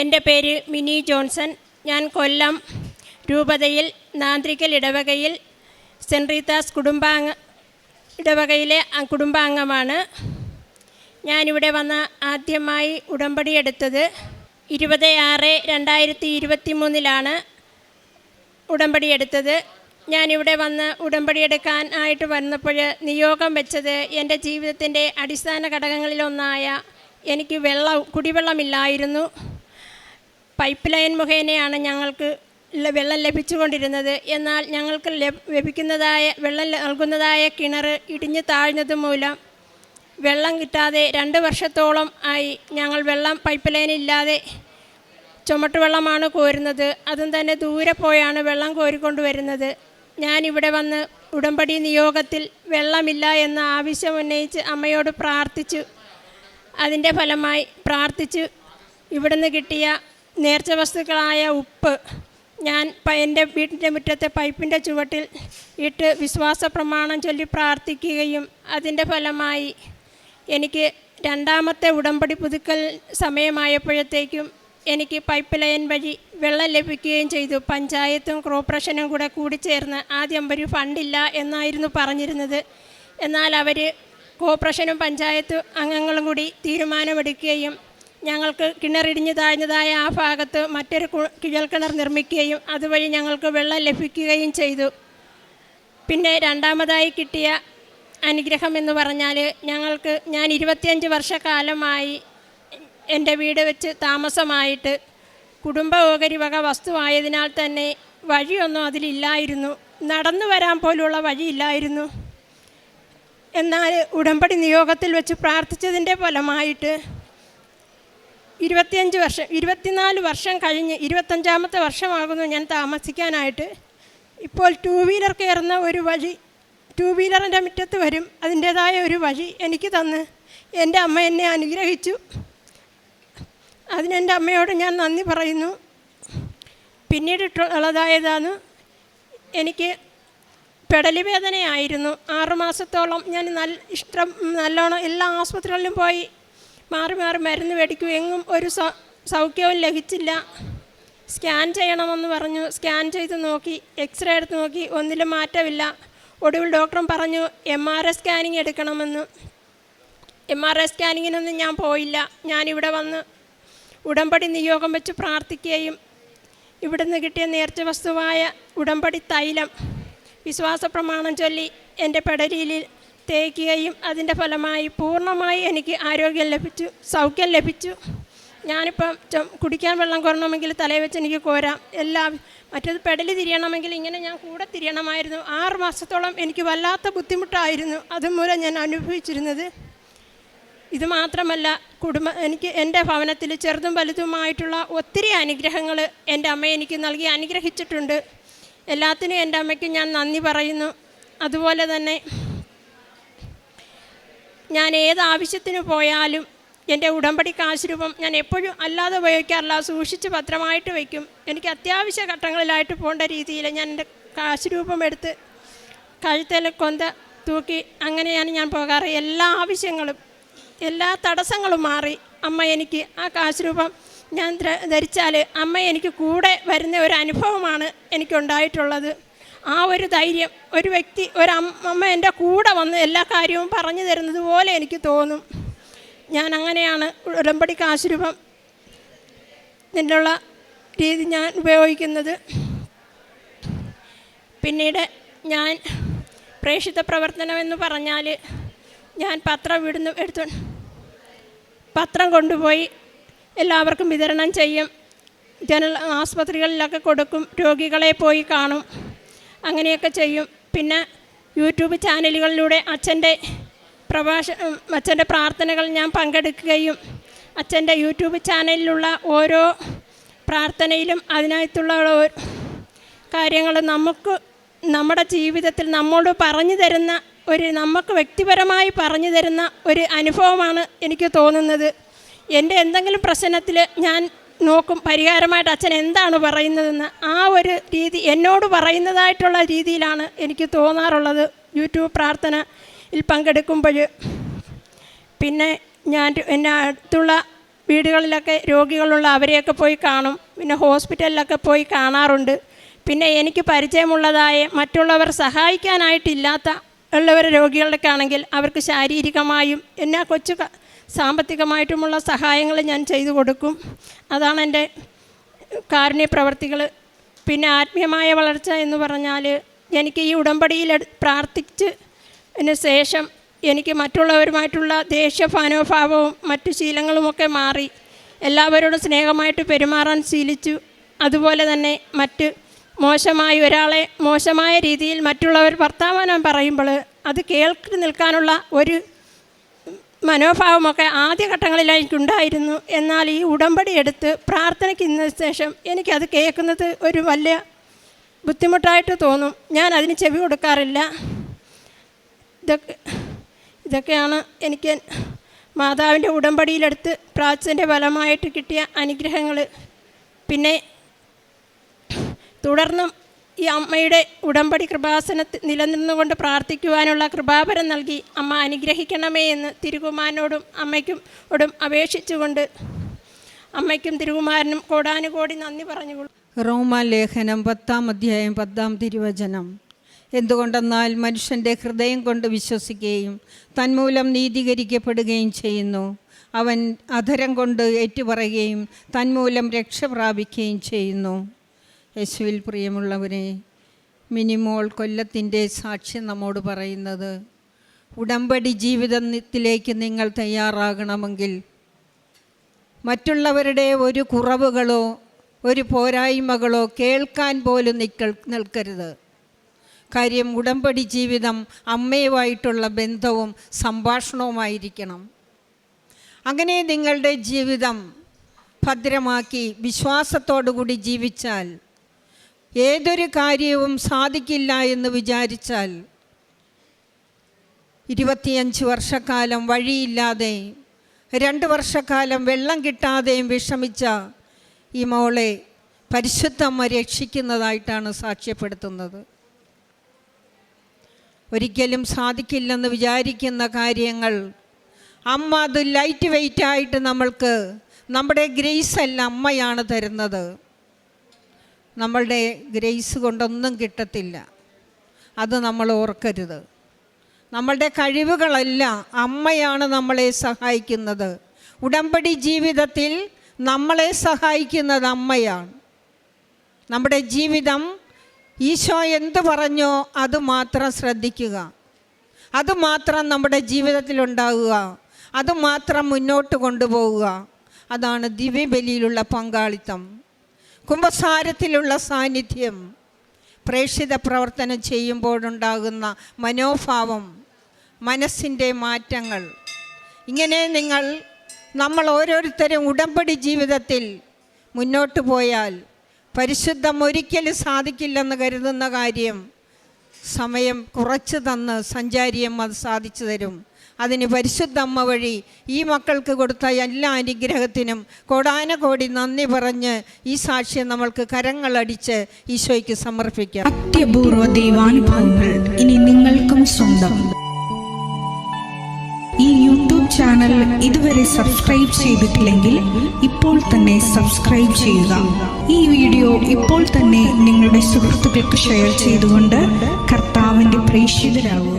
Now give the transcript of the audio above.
എന്റെ പേര് mini Johnson. ഞാൻ കൊല്ലം രൂപതയിൽ നാന്ത്രിക്കൽ ഇടവകയിൽ സെന്റ് റീത്താസ് കുടുംബാംഗ ഇടവകയിലെ കുടുംബാംഗമാണ്. ഞാനിവിടെ വന്ന ആദ്യമായി ഉടമ്പടി എടുത്തത് ഇരുപത് ആറ് രണ്ടായിരത്തി ഇരുപത്തി മൂന്നിലാണ് ഉടമ്പടി എടുത്തത്. ഞാനിവിടെ വന്ന് ഉടമ്പടി എടുക്കാൻ ആയിട്ട് വന്നപ്പോൾ നിയോഗം വെച്ചത് എന്റെ ജീവിതത്തിന്റെ അടിസ്ഥാന ഘടകങ്ങളിലൊന്നായ എനിക്ക് വെള്ളം കുടിവെള്ളമില്ലായിരുന്നു. പൈപ്പ് ലൈൻ മുഖേനയാണ് ഞങ്ങൾക്ക് വെള്ളം ലഭിച്ചുകൊണ്ടിരുന്നത്. എന്നാൽ ഞങ്ങൾക്ക് ലഭിക്കുന്നതായ വെള്ളം നൽകുന്നതായ കിണർ ഇടിഞ്ഞു താഴ്ന്നത് മൂലം വെള്ളം കിട്ടാതെ രണ്ട് വർഷത്തോളം ആയി ഞങ്ങൾ വെള്ളം പൈപ്പ് ലൈൻ ഇല്ലാതെ ചുമട്ട് വെള്ളമാണ് കോരുന്നത്. അതും തന്നെ ദൂരെ പോയാണ് വെള്ളം കോരിക്കൊണ്ട് വരുന്നത് ഇവിടെ വന്ന് ഉടമ്പടി നിയോഗത്തിൽ വെള്ളമില്ല എന്ന ആവശ്യം ഉന്നയിച്ച് അമ്മയോട് പ്രാർത്ഥിച്ചു. അതിന്റെ ഫലമായി പ്രാർത്ഥിച്ചു. ഇവിടുന്ന് കിട്ടിയ നേർച്ച വസ്തുക്കളായ ഉപ്പ് ഞാൻ എന്റെ വീട്ടിന്റെ മുറ്റത്തെ പൈപ്പിന്റെ ചുവട്ടിൽ ഇട്ട് വിശ്വാസ പ്രമാണം ചൊല്ലി പ്രാർത്ഥിക്കുകയും അതിന്റെ ഫലമായി എനിക്ക് രണ്ടാമത്തെ ഉടമ്പടി പുതുക്കൽ സമയമായപ്പോഴത്തേക്കും എനിക്ക് പൈപ്പ് ലൈൻ വഴി വെള്ളം ലഭിക്കുകയും ചെയ്തു. പഞ്ചായത്തും കോർപ്പറേഷനും കൂടെ കൂടിച്ചേർന്ന് ആദ്യം ഒരു ഫണ്ടില്ല എന്നായിരുന്നു പറഞ്ഞിരുന്നത്. എന്നാൽ അവർ കോർപ്പറേഷനും പഞ്ചായത്തും അംഗങ്ങളും കൂടി തീരുമാനമെടുക്കുകയും ഞങ്ങൾക്ക് കിണറിടിഞ്ഞു താഴ്ന്നതായ ആ ഭാഗത്ത് മറ്റൊരു കിഴൽക്കിണർ നിർമ്മിക്കുകയും അതുവഴി ഞങ്ങൾക്ക് വെള്ളം ലഭിക്കുകയും ചെയ്തു. പിന്നെ രണ്ടാമതായി കിട്ടിയ അനുഗ്രഹം എന്ന് പറഞ്ഞാൽ ഞങ്ങൾക്ക് ഞാൻ ഇരുപത്തിയഞ്ച് വർഷക്കാലമായി എന്റെ വീട് വെച്ച് താമസമായിട്ട് കുടുംബ ഓഹരി വക വസ്തുവായതിനാൽ തന്നെ വഴിയൊന്നും അതിലില്ലായിരുന്നു. നടന്നു വരാൻ പോലുള്ള വഴിയില്ലായിരുന്നു. എന്നാൽ ഉടമ്പടി നിയോഗത്തിൽ വെച്ച് പ്രാർത്ഥിച്ചതിന്റെ ഫലമായിട്ട് ഇരുപത്തിയഞ്ച് വർഷം ഇരുപത്തിനാല് വർഷം കഴിഞ്ഞ് ഇരുപത്തഞ്ചാമത്തെ വർഷമാകുന്നു ഞാൻ താമസിക്കാനായിട്ട്. ഇപ്പോൾ ടൂ വീലർ കയറുന്ന ഒരു വഴി ടൂ വീലറിന്റെ മുറ്റത്ത് വരും. അതിന്റേതായ ഒരു വഴി എനിക്ക് തന്ന്. എന്റെ അമ്മ എന്നെ അനുഗ്രഹിച്ചു. അതിനെന്റെ അമ്മയോട് ഞാൻ നന്ദി പറയുന്നു. പിന്നീട് ഉള്ളതായതാണ് എനിക്ക് പെടലി വേദനയായിരുന്നു. ആറുമാസത്തോളം ഞാൻ നല്ല ഇഷ്ടം നല്ലോണം എല്ലാ ആസ്പത്രികളിലും പോയി മാറി മാറി മരുന്ന് മേടിക്കും. എങ്ങും ഒരു സൗഖ്യവും ലഭിച്ചില്ല. സ്കാൻ ചെയ്യണമെന്ന് പറഞ്ഞു. സ്കാൻ ചെയ്ത് നോക്കി. എക്സ്റേ എടുത്ത് നോക്കി. ഒന്നിലും മാറ്റമില്ല. ഒടുവിൽ ഡോക്ടറും പറഞ്ഞു എം ആർ ഐ സ്കാനിങ് എടുക്കണമെന്ന്. എം ആർ ഐ സ്കാനിങ്ങിനൊന്നും ഞാൻ പോയില്ല. ഞാനിവിടെ വന്ന് ഉടമ്പടി നിയോഗം വെച്ച് പ്രാർത്ഥിക്കുകയും ഇവിടുന്ന് കിട്ടിയ നേർച്ച വസ്തുവായ ഉടമ്പടി തൈലം വിശ്വാസ പ്രമാണം ചൊല്ലി എന്റെ പെടലിയിൽ തേക്കുകയും അതിന്റെ ഫലമായി പൂർണമായി എനിക്ക് ആരോഗ്യം ലഭിച്ചു സൗഖ്യം ലഭിച്ചു. ഞാനിപ്പം കുടിക്കാൻ വെള്ളം കുറണമെങ്കിൽ തലയിൽ വെച്ച് എനിക്ക് കോരാം. എല്ലാം മറ്റേത് പെടലി തിരിയണമെങ്കിൽ ഇങ്ങനെ ഞാൻ കൂടെ തിരിയണമായിരുന്നു. ആറ് മാസത്തോളം എനിക്ക് വല്ലാത്ത ബുദ്ധിമുട്ടായിരുന്നു അതുമൂലം ഞാൻ അനുഭവിച്ചിരുന്നത്. ഇത് മാത്രമല്ല കുടുംബ എനിക്ക് എന്റെ ഭവനത്തിൽ ചെറുതും വലുതുമായിട്ടുള്ള ഒത്തിരി അനുഗ്രഹങ്ങൾ എന്റെ അമ്മ എനിക്ക് നൽകി അനുഗ്രഹിച്ചിട്ടുണ്ട്. എല്ലാത്തിനും എന്റെ അമ്മയ്ക്ക് ഞാൻ നന്ദി പറയുന്നു. അതുപോലെ തന്നെ ഞാൻ ഏത് ആവശ്യത്തിന് പോയാലും എന്റെ ഉടമ്പടി കാശ് രൂപം ഞാൻ എപ്പോഴും അല്ലാതെ ഉപയോഗിക്കാറില്ല സൂക്ഷിച്ച് പത്രമായിട്ട് വയ്ക്കും. എനിക്ക് അത്യാവശ്യ ഘട്ടങ്ങളിലായിട്ട് പോകേണ്ട രീതിയിൽ ഞാൻ എന്റെ കാശ് രൂപം എടുത്ത് കഴുത്തിൽ കൊന്ത തൂക്കി അങ്ങനെയാണ് ഞാൻ പോകാറ്. എല്ലാ ആവശ്യങ്ങളും എല്ലാ തടസ്സങ്ങളും മാറി അമ്മ എനിക്ക് ആ കാശ് രൂപം ഞാൻ ധരിച്ചാൽ അമ്മ എനിക്ക് കൂടെ വരുന്ന ഒരു അനുഭവമാണ് എനിക്കുണ്ടായിട്ടുള്ളത്. ആ ഒരു ധൈര്യം ഒരു വ്യക്തി ഒരു അമ്മ എന്റെ കൂടെ വന്ന് എല്ലാ കാര്യവും പറഞ്ഞു തരുന്നത് പോലെ എനിക്ക് തോന്നും. ഞാൻ അങ്ങനെയാണ് ഉടമ്പടി കാശുരൂപം നിന്നുള്ള രീതി ഞാൻ ഉപയോഗിക്കുന്നത്. പിന്നീട് ഞാൻ പ്രേക്ഷിത പ്രവർത്തനമെന്ന് പറഞ്ഞാൽ ഞാൻ പത്രം വിടുന്ന എടുത്തു പത്രം കൊണ്ടുപോയി എല്ലാവർക്കും വിതരണം ചെയ്യും. ജനറൽ ആസ്പത്രികളിലൊക്കെ കൊടുക്കും രോഗികളെ പോയി കാണും. അങ്ങനെയൊക്കെ ചെയ്യും. പിന്നെ യൂട്യൂബ് ചാനലുകളിലൂടെ അച്ഛന്റെ പ്രഭാഷ അച്ഛന്റെ പ്രാർത്ഥനകൾ ഞാൻ പങ്കെടുക്കുകയും അച്ഛന്റെ യൂട്യൂബ് ചാനലിലുള്ള ഓരോ പ്രാർത്ഥനയിലും അതിനകത്തുള്ള കാര്യങ്ങൾ നമുക്ക് നമ്മുടെ ജീവിതത്തിൽ നമ്മോട് പറഞ്ഞു തരുന്ന ഒരു നമുക്ക് വ്യക്തിപരമായി പറഞ്ഞു തരുന്ന ഒരു അനുഭവമാണ് എനിക്ക് തോന്നുന്നത്. എന്റെ എന്തെങ്കിലും പ്രശ്നത്തിൽ ഞാൻ നോക്കും പരിഹാരമായിട്ട് അച്ഛൻ എന്താണ് പറയുന്നതെന്ന് ആ ഒരു രീതി എന്നോട് പറയുന്നതായിട്ടുള്ള രീതിയിലാണ് എനിക്ക് തോന്നാറുള്ളത്. യൂട്യൂബ് പ്രാർത്ഥനയിൽ പങ്കെടുക്കുമ്പോൾ പിന്നെ ഞാൻ എന്റെ അടുത്തുള്ള വീടുകളിലൊക്കെ രോഗികളുള്ള അവരെയൊക്കെ പോയി കാണും. പിന്നെ ഹോസ്പിറ്റലിലൊക്കെ പോയി കാണാറുണ്ട്. പിന്നെ എനിക്ക് പരിചയമുള്ളതായ മറ്റുള്ളവർ സഹായിക്കാനായിട്ടില്ലാത്ത ഉള്ളവർ രോഗികളൊക്കെ ആണെങ്കിൽ അവർക്ക് ശാരീരികമായും എന്നാ കൊച്ചു സാമ്പത്തികമായിട്ടുമുള്ള സഹായങ്ങൾ ഞാൻ ചെയ്തു കൊടുക്കും. അതാണ് എന്റെ കാരുണ്യ പ്രവർത്തികൾ പിന്നെ ആത്മീയമായ വളർച്ച എന്ന് പറഞ്ഞാൽ എനിക്ക് ഈ ഉടമ്പടിയിൽ പ്രാർത്ഥിച്ച് ശേഷം എനിക്ക് മറ്റുള്ളവരുമായിട്ടുള്ള ദേഷ്യഭാനോഭാവവും മറ്റു ശീലങ്ങളുമൊക്കെ മാറി. എല്ലാവരോടും സ്നേഹമായിട്ട് പെരുമാറാൻ ശീലിച്ചു. അതുപോലെ തന്നെ മറ്റ് മോശമായി ഒരാളെ മോശമായ രീതിയിൽ മറ്റുള്ളവർ വർത്തമാനം പറയുമ്പോൾ അത് കേൾക്കി നിൽക്കാനുള്ള ഒരു മനോഭാവമൊക്കെ ആദ്യഘട്ടങ്ങളിൽ എനിക്കുണ്ടായിരുന്നു എന്നാൽ ഈ ഉടമ്പടി എടുത്ത് പ്രാർത്ഥനയ്ക്ക് ഇന്ന ശേഷം എനിക്കത് കേൾക്കുന്നത് ഒരു വലിയ ബുദ്ധിമുട്ടായിട്ട് തോന്നും. ഞാൻ അതിന് ചെവി കൊടുക്കാറില്ല. ഇതൊക്കെ ഇതൊക്കെയാണ് എനിക്ക് മാതാവിന്റെ ഉടമ്പടിയിലെടുത്ത് പ്രാർത്ഥനയുടെ ഫലമായിട്ട് കിട്ടിയ അനുഗ്രഹങ്ങൾ. പിന്നെ തുടർന്നും ഈ അമ്മയുടെ ഉടമ്പടി കൃപാസനത്തിൽ നിലനിന്നുകൊണ്ട് പ്രാർത്ഥിക്കുവാനുള്ള കൃപാപരം നൽകി അമ്മ അനുഗ്രഹിക്കണമേ എന്ന് തിരുകുമാരനോടും അമ്മയ്ക്കും ഓടും അപേക്ഷിച്ചുകൊണ്ട് അമ്മയ്ക്കും തിരുകുമാരനും കോടാനുകോടി നന്ദി പറഞ്ഞുകൊള്ളു. റോമാലേഖനം പത്താം അധ്യായം പത്താം തിരുവചനം. എന്തുകൊണ്ടെന്നാൽ മനുഷ്യന്റെ ഹൃദയം കൊണ്ട് വിശ്വസിക്കുകയും തന്മൂലം നീതീകരിക്കപ്പെടുകയും ചെയ്യുന്നു. അവൻ അധരം കൊണ്ട് ഏറ്റുപറയുകയും തന്മൂലം രക്ഷ പ്രാപിക്കുകയും ചെയ്യുന്നു. യേശുവിൽ പ്രിയമുള്ളവരെ മിനിമോൾ കൊല്ലത്തിന്റെ സാക്ഷ്യം നമ്മോട് പറയുന്നത് ഉടമ്പടി ജീവിതത്തിലേക്ക് നിങ്ങൾ തയ്യാറാകണമെങ്കിൽ മറ്റുള്ളവരുടെ ഒരു കുറവുകളോ ഒരു പോരായ്മകളോ കേൾക്കാൻ പോലും നിൽക്കൽ നിൽക്കരുത്. കാര്യം ഉടമ്പടി ജീവിതം അമ്മയുമായിട്ടുള്ള ബന്ധവും സംഭാഷണവുമായിരിക്കണം. അങ്ങനെ നിങ്ങളുടെ ജീവിതം ഭദ്രമാക്കി വിശ്വാസത്തോടുകൂടി ജീവിച്ചാൽ ഏതൊരു കാര്യവും സാധിക്കില്ല എന്ന് വിചാരിച്ചാൽ ഇരുപത്തിയഞ്ച് വർഷക്കാലം വഴിയില്ലാതെ രണ്ട് വർഷക്കാലം വെള്ളം കിട്ടാതെയും വിഷമിച്ച ഈ മോളെ പരിശുദ്ധമ്മ രക്ഷിക്കുന്നതായിട്ടാണ് സാക്ഷ്യപ്പെടുത്തുന്നത്. ഒരിക്കലും സാധിക്കില്ലെന്ന് വിചാരിക്കുന്ന കാര്യങ്ങൾ അമ്മ അത് ലൈറ്റ് വെയിറ്റ് ആയിട്ട് നമ്മൾക്ക് നമ്മുടെ ഗ്രേസ് എല്ലാം അമ്മയാണ് തരുന്നത്. നമ്മളുടെ ഗ്രേസ് കൊണ്ടൊന്നും കിട്ടത്തില്ല. അത് നമ്മൾ ഓർക്കരുത്. നമ്മളുടെ കഴിവുകളല്ല അമ്മയാണ് നമ്മളെ സഹായിക്കുന്നത്. ഉടമ്പടി ജീവിതത്തിൽ നമ്മളെ സഹായിക്കുന്നത് അമ്മയാണ്. നമ്മുടെ ജീവിതം ഈശോ എന്ത് പറഞ്ഞോ അത് മാത്രം ശ്രദ്ധിക്കുക. അത് മാത്രം നമ്മുടെ ജീവിതത്തിലുണ്ടാവുക അത് മാത്രം മുന്നോട്ട് കൊണ്ടുപോവുക. അതാണ് ദിവ്യബലിയിലുള്ള പങ്കാളിത്തം. കുംഭസാരത്തിലുള്ള സാന്നിധ്യം പ്രേക്ഷിത പ്രവർത്തനം ചെയ്യുമ്പോഴുണ്ടാകുന്ന മനോഭാവം മനസ്സിന്റെ മാറ്റങ്ങൾ. ഇങ്ങനെ നിങ്ങൾ നമ്മൾ ഓരോരുത്തരും ഉടമ്പടി ജീവിതത്തിൽ മുന്നോട്ട് പോയാൽ പരിശുദ്ധം ഒരിക്കലും സാധിക്കില്ലെന്ന് കരുതുന്ന കാര്യം സമയം കുറച്ച് തന്ന് സഞ്ചാരിയും അത് സാധിച്ചു തരും. അതിന് പരിശുദ്ധ അമ്മ വഴി ഈ മക്കൾക്ക് കൊടുത്ത എല്ലാ അനുഗ്രഹത്തിനും കോടാനകോടി നന്ദി പറഞ്ഞ് ഈ സാക്ഷ്യം നമ്മൾക്ക് കരങ്ങളടിച്ച് ഈശോയ്ക്ക് സമർപ്പിക്കാം. അത്യപൂർവ ദൈവാനുഭവങ്ങൾ ഇനി നിങ്ങൾക്കും സ്വന്തം. ഈ യൂട്യൂബ് ചാനൽ ഇതുവരെ സബ്സ്ക്രൈബ് ചെയ്തിട്ടില്ലെങ്കിൽ ഇപ്പോൾ തന്നെ സബ്സ്ക്രൈബ് ചെയ്യുക. ഈ വീഡിയോ ഇപ്പോൾ തന്നെ നിങ്ങളുടെ സുഹൃത്തുക്കൾക്ക് ഷെയർ ചെയ്തുകൊണ്ട് കർത്താവിന്റെ പ്രേക്ഷിതരാകുക.